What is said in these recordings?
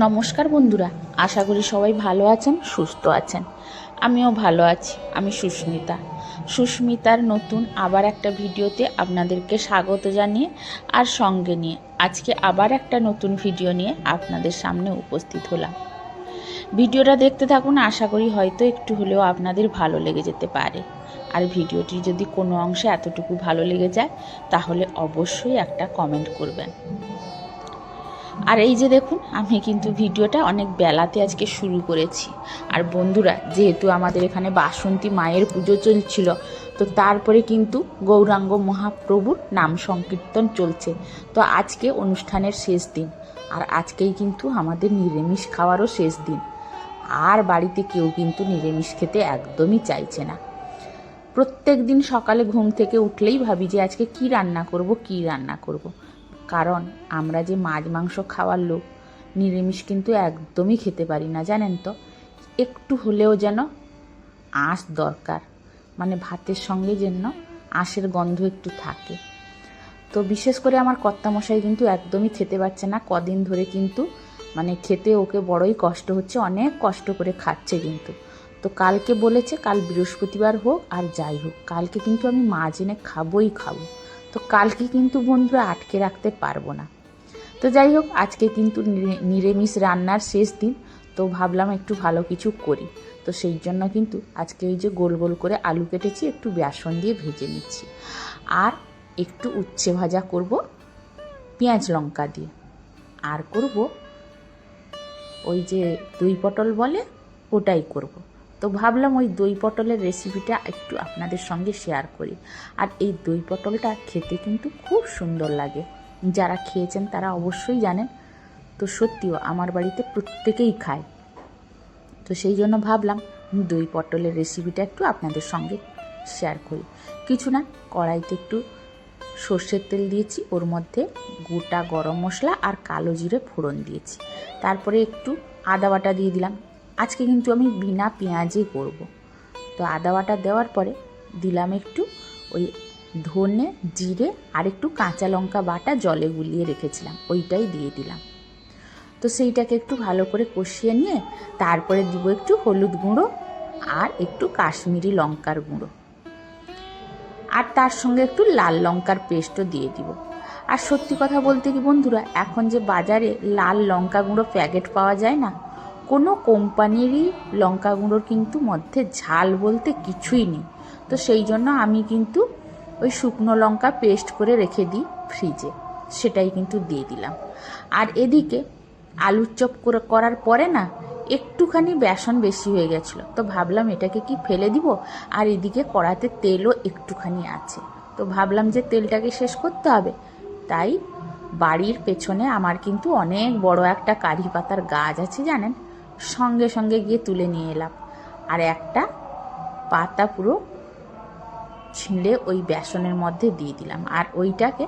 নমস্কার বন্ধুরা, আশা করি সবাই ভালো আছেন, সুস্থ আছেন। আমিও ভালো আছি, আমি সুস্মিতা। সুস্মিতার নতুন আবার একটা ভিডিওতে আপনাদেরকে স্বাগত জানিয়ে আর সঙ্গে নিয়ে আজকে আবার একটা নতুন ভিডিও নিয়ে আপনাদের সামনে উপস্থিত হলাম। ভিডিওটা দেখতে থাকুন, আশা করি হয়তো একটু হলেও আপনাদের ভালো লেগে যেতে পারে। আর ভিডিওটি যদি কোনো অংশে এতটুকু ভালো লেগে যায়, তাহলে অবশ্যই একটা কমেন্ট করবেন। আর এই যে দেখুন, আমি কিন্তু ভিডিওটা অনেক বেলাতে আজকে শুরু করেছি। আর বন্ধুরা, যেহেতু আমাদের এখানে বাসন্তী মায়ের পুজো চলছিল, তো তারপরে কিন্তু গৌরাঙ্গ মহাপ্রভুর নাম সংকীর্তন চলছে। তো আজকে অনুষ্ঠানের শেষ দিন, আর আজকেই কিন্তু আমাদের নিরামিষ খাওয়ারও শেষ দিন। আর বাড়িতে কেউ কিন্তু নিরামিষ খেতে একদমই চাইছে না। প্রত্যেক দিন সকালে ঘুম থেকে উঠলেই ভাবি যে আজকে কি রান্না করব, কি রান্না করব। কারণ আমরা যে মাছ মাংস খাওয়ার লোক, নিরামিষ কিন্তু একদমই খেতে পারি না, জানেন তো? একটু হলেও যেন আঁশ দরকার মানে ভাতের সঙ্গে যেন আঁশের গন্ধ একটু থাকে। তো বিশেষ করে আমার কর্তামশাই কিন্তু একদমই খেতে পারছে না, কদিন ধরে কিন্তু মানে খেতে ওকে বড়ই কষ্ট হচ্ছে, অনেক কষ্ট করে খাচ্ছে কিন্তু। তো কালকে বলেছে, কাল বৃহস্পতিবার হোক আর যাই হোক, কালকে কিন্তু আমি মাছ এনে খাবোই খাব। তো কালকে কিন্তু বন্ধুরা আটকে রাখতে পারব না। তো যাই হোক, আজকে কিন্তু নিরে- নিরামিষ রান্নার শেষ দিন, তো ভাবলাম একটু ভালো কিছু করি। তো সেই জন্য কিন্তু আজকে ওই যে গোল গোল করে আলু কেটেছি, একটু বেসন দিয়ে ভেজে নিচ্ছি। আর একটু উচ্ছে ভাজা করব, পেঁয়াজ লঙ্কা দিয়ে। আর করব ওই যে দুই পটল বলে, ওটাই করব। তো ভাবলাম ওই দই পটলের রেসিপিটা একটু আপনাদের সঙ্গে শেয়ার করি। আর এই দই পটলটা খেতে কিন্তু খুব সুন্দর লাগে। যারা খেয়েছেন তারা অবশ্যই জানেন, তো সত্যিও আমার বাড়িতে প্রত্যেকেই খায়। তো সেই জন্য ভাবলাম দই পটলের রেসিপিটা একটু আপনাদের সঙ্গে শেয়ার করি। কিছু না, কড়াইতে একটু সর্ষের তেল দিয়েছি, ওর মধ্যে গোটা গরম মশলা আর কালো জিরে ফোড়ন দিয়েছি। তারপরে একটু আদা বাটা দিয়ে দিলাম। আজকে কিন্তু আমি বিনা পেঁয়াজে করব। তো আদা বাটা দেওয়ার পরে দিলাম একটু ওই ধনে, জিরে আর একটু কাঁচা লঙ্কা বাটা জলে গুলিয়ে রেখেছিলাম। ওইটাই দিয়ে দিলাম। তো সেইটাকে একটু ভালো করে কষিয়ে নিয়ে তারপরে দিব একটু হলুদ গুঁড়ো আর একটু কাশ্মীরি লঙ্কার গুঁড়ো। আর তার সঙ্গে একটু লাল লঙ্কার পেস্টও দিয়ে দিব। আর সত্যি কথা বলতে কি বন্ধুরা, এখন যে বাজারে লাল লঙ্কা গুঁড়ো প্যাকেট পাওয়া যায় না কোনো কোম্পানিরই লঙ্কা গুঁড়োর কিন্তু মধ্যে ঝাল বলতে কিছুই নেই। তো সেই জন্য আমি কিন্তু ওই শুকনো লঙ্কা পেস্ট করে রেখে দিই ফ্রিজে। সেটাই কিন্তু দিয়ে দিলাম। আর এদিকে আলুর চপ করে- করার পরে না একটুখানি বেসন বেশি হয়ে গেছিল। তো ভাবলাম এটাকে কি ফেলে দিব? আর এদিকে কড়াতে তেলও একটুখানি আছে। তো ভাবলাম যে তেলটাকে শেষ করতে হবে। তাই বাড়ির পেছনে আমার কিন্তু অনেক বড় একটা কারি পাতার গাছ আছে জানেন? সঙ্গে সঙ্গে গিয়ে তুলে নিয়ে এলাম। আর একটা পাতা পুরো ছিঁড়ে ওই বেসনের মধ্যে দিয়ে দিলাম। আর ওইটাকে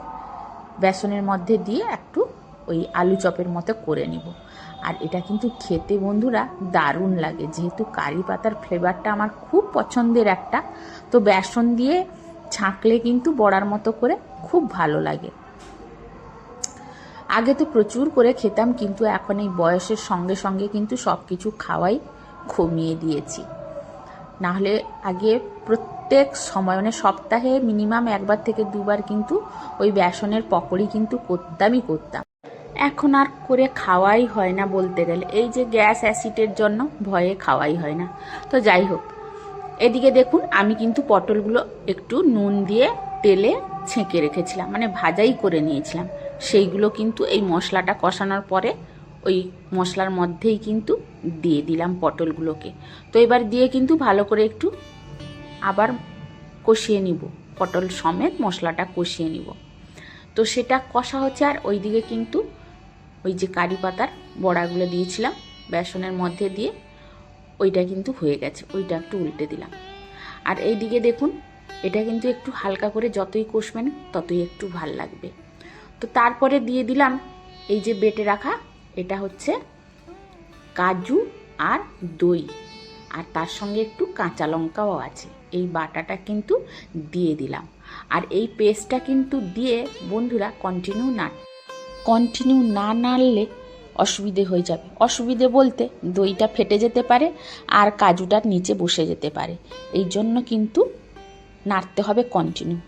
বেসনের মধ্যে দিয়ে একটু ওই আলু চপের মতো করে নিব। আর এটা কিন্তু খেতে বন্ধুরা দারুণ লাগে। যেহেতু কারি পাতার ফ্লেভারটা আমার খুব পছন্দের একটা, তো বেসন দিয়ে ছাঁকলে কিন্তু বড়ার মতো করে খুব ভালো লাগে। আগে তো প্রচুর করে খেতাম, কিন্তু এখন এই বয়সের সঙ্গে সঙ্গে কিন্তু সব কিছু খাওয়াই কমিয়ে দিয়েছি। নাহলে আগে প্রত্যেক সময় মানে সপ্তাহে মিনিমাম একবার থেকে দুবার কিন্তু ওই বেসনের পকোড়ি কিন্তু করতামই করতাম। এখন আর করে খাওয়াই হয় না বলতে গেলে। এই যে গ্যাস অ্যাসিডের জন্য ভয়ে খাওয়াই হয় না। তো যাই হোক, এদিকে দেখুন, আমি কিন্তু পটলগুলো একটু নুন দিয়ে তেলে ছেঁকে রেখেছিলাম মানে ভাজাই করে নিয়েছিলাম। সেইগুলো কিন্তু এই মশলাটা কষানোর পরে ওই মশলার মধ্যেই কিন্তু দিয়ে দিলাম পটলগুলোকে। তো এবার দিয়ে কিন্তু ভালো করে একটু আবার কষিয়ে নিব। পটল সমেত মশলাটা কষিয়ে নিব। তো সেটা কষা হচ্ছে আর ওইদিকে কিন্তু ওই যে কারি পাতার বড়াগুলো দিয়েছিলাম, বেসনের মধ্যে দিয়ে ওইটা কিন্তু হয়ে গেছে। ওইটা একটু উল্টে দিলাম। আর এই দিকে দেখুন, এটা কিন্তু একটু হালকা করে যতই কষবেন ততই একটু ভালো লাগবে। তো তারপরে দিয়ে দিলাম এই যে বেটে রাখা, এটা হচ্ছে কাজু আর দই। আর তার সঙ্গে একটু কাঁচা লঙ্কাও আছে, এই বাটাটা কিন্তু দিয়ে দিলাম। আর এই পেস্টটা কিন্তু দিয়ে বন্ধুরা কন্টিনিউ না কন্টিনিউ না নাড়লে অসুবিধে হয়ে যাবে। অসুবিধে বলতে দইটা ফেটে যেতে পারে আর কাজুটার নিচে বসে যেতে পারে। এই জন্য কিন্তু নাড়তে হবে কন্টিনিউ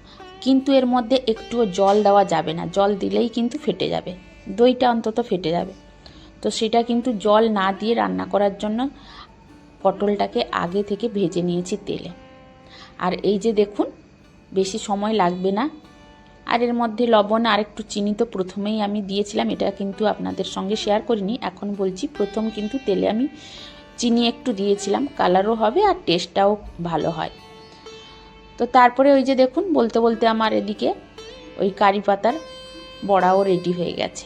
কিন্তু এর মধ্যে একটুও জল দেওয়া যাবে না। জল দিলেই কিন্তু ফেটে যাবে। দইটা অন্তত ফেটে যাবে। তো সেটা কিন্তু জল না দিয়ে রান্না করার জন্য পটলটাকে আগে থেকে ভেজে নিয়েছি তেলে। আর এই যে দেখুন, বেশি সময় লাগবে না। আর এর মধ্যে লবণ আর একটু চিনি তো প্রথমেই আমি দিয়েছিলাম, এটা কিন্তু আপনাদের সঙ্গে শেয়ার করিনি। এখন বলছি প্রথম কিন্তু তেলে আমি চিনি একটু দিয়েছিলাম। কালারও হবে আর টেস্টটাও ভালো হয়। তো তারপরে ওই যে দেখুন, বলতে বলতে আমার এদিকে ওই কারি পাতার বড়াও রেডি হয়ে গেছে।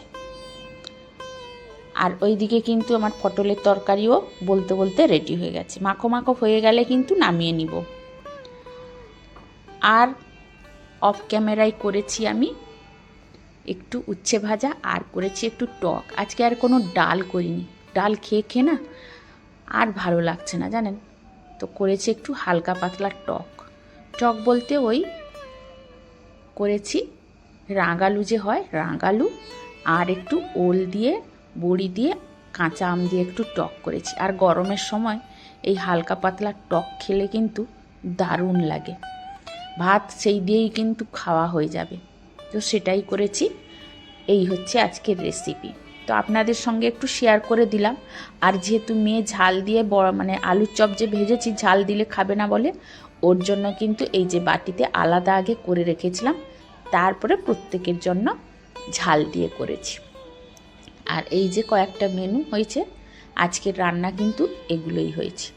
আর ওইদিকে কিন্তু আমার পটলের তরকারিও বলতে বলতে রেডি হয়ে গেছে। মাখো মাখো হয়ে গেলে কিন্তু নামিয়ে নিব। আর অফ ক্যামেরায় করেছি আমি একটু উচ্ছে ভাজা, আর করেছি একটু টক। আজকে আর কোনো ডাল করিনি। ডাল খেয়ে খেয়ে না আর ভালো লাগছে না, জানেন? তো করেছি একটু হালকা পাতলা টক। টক বলতে ওই করেছি, রাঙালু যে হয়, রাঙালু, আর একটু ওল দিয়ে, বড়ি দিয়ে, কাঁচা আম দিয়ে একটু টক করেছি। আর গরমের সময় এই হালকা পাতলা টক খেলে কিন্তু দারুণ লাগে। ভাত সেই দিয়েই কিন্তু খাওয়া হয়ে যাবে। তো সেটাই করেছি। এই হচ্ছে আজকের রেসিপি তো আপনাদের সঙ্গে একটু শেয়ার করে দিলাম। আর যেহেতু মেয়ে ঝাল দিয়ে বড় মানে আলুর চপ যে ভেজেছি, ঝাল দিলে খাবে না বলে ওর জন্য কিন্তু এই যে বাটিতে আলাদা আগে করে রেখেছিলাম, তারপরে প্রত্যেকের জন্য ঝাল দিয়ে করেছি। আর এই যে কয়েকটা মেনু হয়েছে, আজকের রান্না কিন্তু এগুলোই হয়েছে।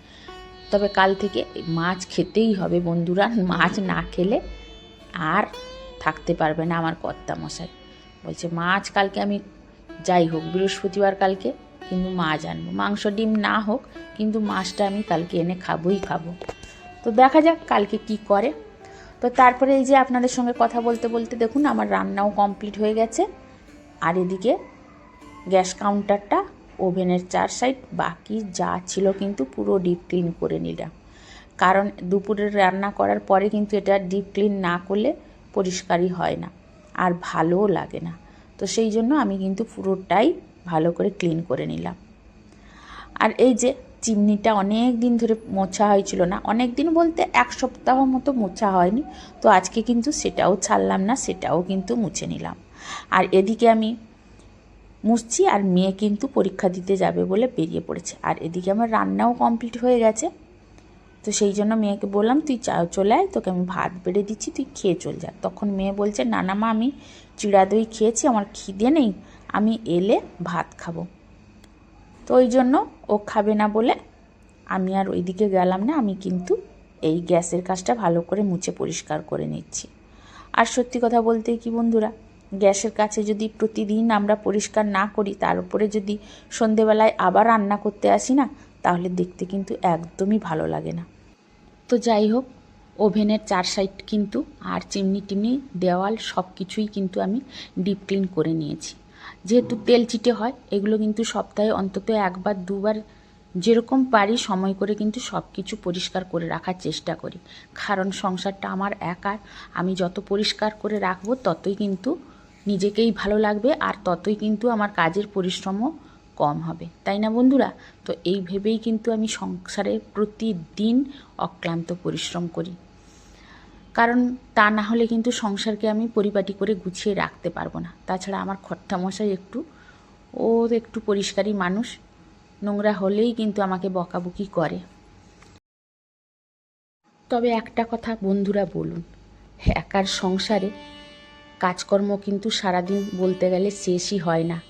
তবে কাল থেকে মাছ খেতেই হবে বন্ধুরা, মাছ না খেলে আর থাকতে পারবে না আমার কর্তা মশাই বলছে, মাছ কালকে আমি যাই হোক, বৃহস্পতিবার কালকে কিন্তু মাছ আনব। মাংস ডিম না হোক কিন্তু মাছটা আমি কালকে এনে খাবোই খাব। তো দেখা যাক কালকে কি করে। তো তারপরে এই যে আপনাদের সঙ্গে কথা বলতে বলতে দেখুন, আমার রান্নাও কমপ্লিট হয়ে গেছে। আর এদিকে গ্যাস কাউন্টারটা ওভেনের চার সাইড বাকি যা ছিল কিন্তু পুরো ডিপ ক্লিন করে নিলাম। কারণ দুপুরের রান্না করার পরে কিন্তু এটা ডিপ ক্লিন না করলে পরিষ্কারই হয় না, আর ভালোও লাগে না। তো সেই জন্য আমি কিন্তু পুরোটাই ভালো করে ক্লিন করে নিলাম। আর এই যে চিমনিটা অনেক দিন ধরে মোছা হয়েছিল না। অনেক দিন বলতে এক সপ্তাহ মতো মোছা হয়নি। তো আজকে কিন্তু সেটাও ছাড়লাম না, সেটাও কিন্তু মুছে নিলাম। আর এদিকে আমি মুছছি আর মেয়ে কিন্তু পরীক্ষা দিতে যাবে বলে বেরিয়ে পড়েছে। আর এদিকে আমার রান্নাও কমপ্লিট হয়ে গেছে। তো সেই জন্য মেয়েকে বললাম, তুই চা, চলে আয়, তোকে আমি ভাত বেড়ে দিচ্ছি, তুই খেয়ে চল যা। তখন মেয়ে বলছে, না না মা, আমি চিড়া দই খেয়েছি, আমার খিদে নেই, আমি এলে ভাত খাব। তো ওই জন্য ও খাবে না বলে আমি আর ওইদিকে গেলাম না, আমি কিন্তু এই গ্যাসের কাজটা ভালো করে মুছে পরিষ্কার করে নিচ্ছি। আর সত্যি কথা বলতে কি বন্ধুরা, গ্যাসের কাছে যদি প্রতিদিন আমরা পরিষ্কার না করি, তার উপরে যদি সন্ধেবেলায় আবার রান্না করতে আসি না, তাহলে দেখতে কিন্তু একদমই ভালো লাগে না। তো যাই হোক, ওভেনের চার সাইড কিন্তু আর চিমনি টিমনি, দেওয়াল সব কিছুই কিন্তু আমি ডিপ ক্লিন করে নিয়েছি। যেহেতু তেল চিটে হয়, এগুলো কিন্তু সপ্তাহে অন্তত একবার, দুবার যেরকম পারি সময় করে কিন্তু সব কিছু পরিষ্কার করে রাখার চেষ্টা করি। কারণ সংসারটা আমার একার, আমি যত পরিষ্কার করে রাখব ততই কিন্তু নিজেকেই ভালো লাগবে আর ততই কিন্তু আমার কাজের পরিশ্রমও কম হবে। তাই না বন্ধুরা? তো এই ভেবেই কিন্তু আমি সংসারে প্রতিদিন অক্লান্ত পরিশ্রম করি। কারণ তা না হলে কিন্তু সংসারকে আমি পরিপাটি করে গুছিয়ে রাখতে পারব না। তাছাড়া আমার খট্টামশাই একটু, ও একটু পরিষ্কারই মানুষ, নোংরা হলেই কিন্তু আমাকে বকাবকি করে। তবে একটা কথা বন্ধুরা বলুন, একার সংসারে কাজকর্ম কিন্তু সারাদিন বলতে গেলে শেষই হয় না।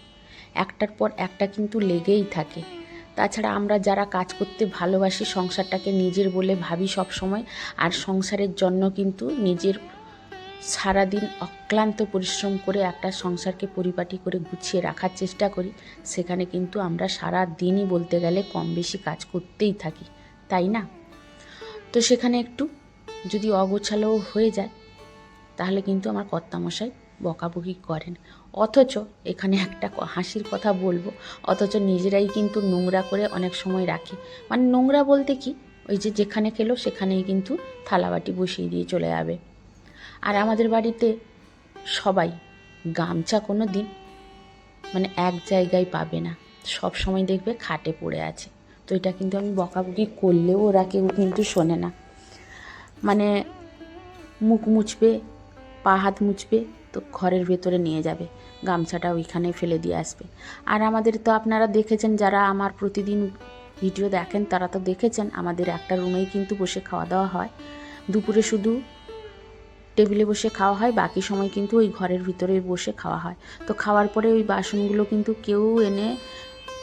একটার পর একটা কিন্তু লেগেই থাকে। তাছাড়া আমরা যারা কাজ করতে ভালোবাসি, সংসারটাকে নিজের বলে ভাবি সব সময় আর সংসারের জন্য কিন্তু নিজের সারাদিন অক্লান্ত পরিশ্রম করে একটা সংসারকে পরিপাটি করে গুছিয়ে রাখার চেষ্টা করি। সেখানে কিন্তু আমরা সারা দিনই বলতে গেলে কম বেশি কাজ করতেই থাকি, তাই না? তো সেখানে একটু যদি অগোছালো হয়ে যায়, তাহলে কিন্তু আমার কর্তামশাই বকাবকি করেন। অথচ এখানে একটা হাসির কথা বলব। অথচ নিজেরাই কিন্তু নোংরা করে অনেক সময় রাখে। মানে নোংরা বলতে কি? ওই যে যেখানে খেলো সেখানেই কিন্তু থালাবাটি বসিয়ে দিয়ে চলে যাবে। আর আমাদের বাড়িতে সবাই গামছা কোনো দিন মানে এক জায়গায় পাবে না। সব সময় দেখবে খাটে পড়ে আছে। তো এটা কিন্তু আমি বকাবকি করলেও ওরা কেউ কিন্তু শোনে না। মানে মুখ মুছবে, পা হাত মুছবে তো ঘরের ভেতরে নিয়ে যাবে। গামছাটা ওইখানে ফেলে দিয়ে আসবে। আর আমাদের তো আপনারা দেখেছেন যারা আমার প্রতিদিন ভিডিও দেখেন তারা তো দেখেছেন আমাদের একটা রুমেই কিন্তু বসে খাওয়া দাওয়া হয়। দুপুরে শুধু টেবিলে বসে খাওয়া হয় বাকি সময় কিন্তু ওই ঘরের ভিতরে বসে খাওয়া হয়। তো খাওয়ার পরে ওই বাসনগুলো কিন্তু কেউ এনে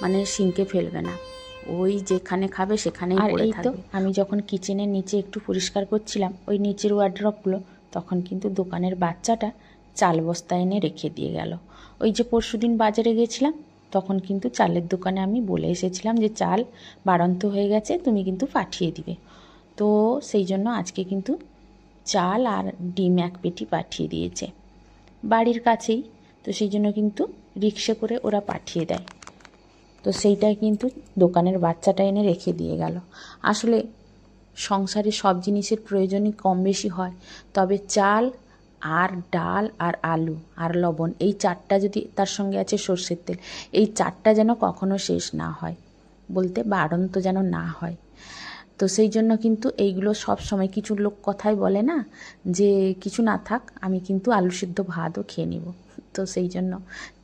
মানে সিঙ্কে ফেলবে না। ওই যেখানে খাবে সেখানেই পড়ে থাকবে। আমি যখন কিচেনের নিচে একটু পরিষ্কার করছিলাম ওই নিচের ওয়ার্ড্রপগুলো তখন কিন্তু দোকানের বাচ্চাটা চাল বস্তা এনে রেখে দিয়ে গেল। ওই যে পরশুদিন বাজারে গেছিলাম, তখন কিন্তু চালের দোকানে আমি বলে এসেছিলাম যে, চাল বাড়ন্ত হয়ে গেছে, তুমি কিন্তু পাঠিয়ে দিবে। তো সেই জন্য আজকে কিন্তু চাল আর ডিম এক পেটি পাঠিয়ে দিয়েছে। বাড়ির কাছেই, তো সেই জন্য কিন্তু রিক্সে করে ওরা পাঠিয়ে দেয়। তো সেইটাই কিন্তু দোকানের বাচ্চাটা এনে রেখে দিয়ে গেল। আসলে সংসারে সব জিনিসের প্রয়োজনই কম বেশি হয়, তবে চাল আর ডাল আর আলু আর লবণ, এই চারটা যদি তার সঙ্গে আছে সর্ষের তেল, এই চারটা যেন কখনো শেষ না হয়, বলতে বাড়ন্ত যেন না হয়। তো সেই জন্য কিন্তু এইগুলো সব সময় কিছু লোক কথাই বলে না যে কিছু না থাক, আমি কিন্তু আলু সিদ্ধ ভাতও খেয়ে নিব। তো সেই জন্য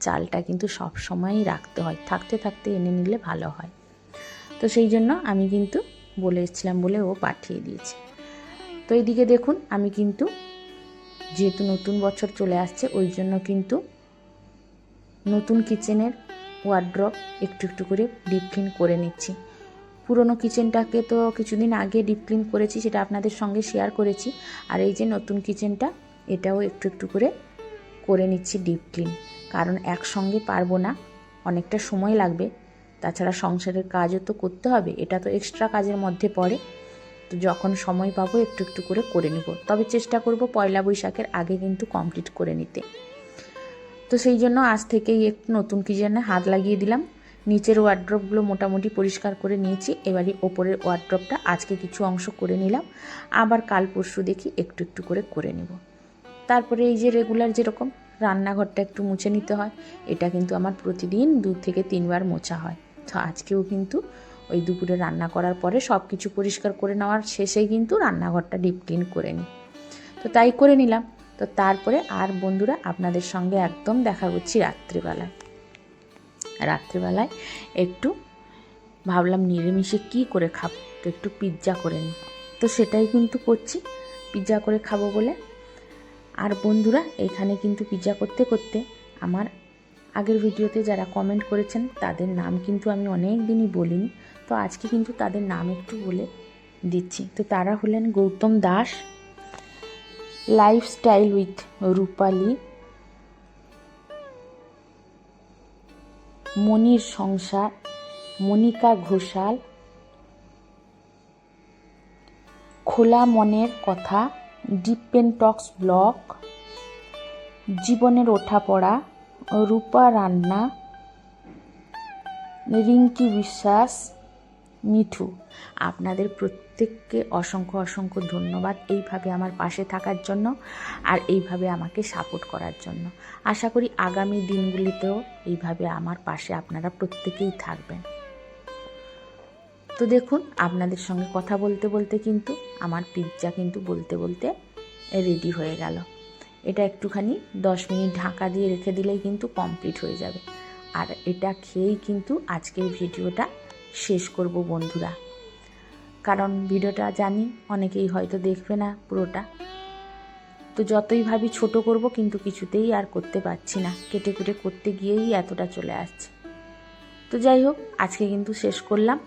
চালটা কিন্তু সব সময়ই রাখতে হয়, থাকতে থাকতে এনে নিলে ভালো হয়। তো সেই জন্য আমি কিন্তু বলে এসেছিলাম বলে ও পাঠিয়ে দিয়েছে। তো এইদিকে দেখুন, আমি কিন্তু যেহেতু নতুন বছর চলে আসছে, ওই জন্য কিন্তু নতুন কিচেনের ওয়ার্ড্রপ একটু একটু করে ডিপ ক্লিন করে নিচ্ছি। পুরনো কিচেনটাকে তো কিছুদিন আগে ডিপ ক্লিন করেছি, সেটা আপনাদের সঙ্গে শেয়ার করেছি। আর এই যে নতুন কিচেনটা, এটাও একটু একটু করে করে নিচ্ছি ডিপ ক্লিন কারণ একসঙ্গে পারব না, অনেকটা সময় লাগবে। তাছাড়া সংসারের কাজও তো করতে হবে, এটা তো এক্সট্রা কাজের মধ্যে পড়ে। তো যখন সময় পাবো একটু একটু করে করে নিব। তবে চেষ্টা করব পয়লা বৈশাখের আগে কিন্তু কমপ্লিট করে নিতে। তো সেই জন্য আজ থেকেই একটু নতুন কিচেনে হাত লাগিয়ে দিলাম। নিচের ওয়ার্ড্রপগুলো মোটামুটি পরিষ্কার করে নিয়েছি। এবারে ওপরের ওয়ার্ড্রপটা আজকে কিছু অংশ করে নিলাম। আবার কাল পরশু দেখি একটু একটু করে করে নেব। তারপরে এই যে রেগুলার যেরকম রান্নাঘরটা একটু মুছে নিতে হয়, এটা কিন্তু আমার প্রতিদিন দু থেকে তিনবার মোছা হয়। তো আজকেও কিন্তু ওই দুপুরে রান্না করার পরে সব কিছু পরিষ্কার করে নেওয়ার শেষেই কিন্তু রান্নাঘরটা ডিপ ক্লিন করে নিই। তো তাই করে নিলাম। তো তারপরে আর বন্ধুরা আপনাদের সঙ্গে একদম দেখা করছি রাত্রিবেলায়। রাত্রিবেলায় একটু ভাবলাম নিরামিষে কী করে খাব? তো একটু পিৎজা করে নিই। তো সেটাই কিন্তু করছি পিৎজা করে খাব বলে। আর বন্ধুরা এখানে কিন্তু পিৎজা করতে করতে আমার আগের ভিডিওতে যারা কমেন্ট করেছেন তাদের নাম কিন্তু আমি অনেক দিনই বলিনি। তো আজকে কিন্তু তাদের নাম একটু বলে দিচ্ছি। তো তারা হলেন গৌতম দাস লাইফস্টাইল উইথ রূপালী, মনির সংসার, মনিকা ঘোষাল, খোলা মনের কথা ডিপেন টক্স ব্লগ জীবনের ওঠাপড়া, রূপা রান্না, রিঙ্কি বিশ্বাস মিঠু, আপনাদের প্রত্যেককে অসংখ্য অসংখ্য ধন্যবাদ এইভাবে আমার পাশে থাকার জন্য আর এইভাবে আমাকে সাপোর্ট করার জন্য। আশা করি আগামী দিনগুলিতেও এইভাবে আমার পাশে আপনারা প্রত্যেকেই থাকবেন। তো দেখুন, আপনাদের সঙ্গে কথা বলতে বলতে কিন্তু আমার পিৎজা কিন্তু বলতে বলতে রেডি হয়ে গেল। এটা একটুখানি দশ মিনিট ঢাকা দিয়ে রেখে দিলেই কিন্তু কমপ্লিট হয়ে যাবে। আর এটা খেয়েই কিন্তু আজকের ভিডিওটা শেষ করব বন্ধুরা। কারণ ভিডিওটা জানি অনেকেই হয়তো দেখবে না পুরোটা। তো যতই ভাবি ছোট করব কিন্তু কিছুতেই আর করতে পারছি না। কেটে কুটে করতে গিয়েই এতটা চলে আসছে। তো যাই হোক, আজকে কিন্তু শেষ করলাম।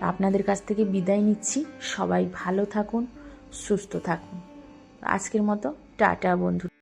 আপনাদের কাছ থেকে বিদায় নিচ্ছি। সবাই ভালো থাকুন, সুস্থ থাকুন। আজকের মতো, টাটা বন্ধু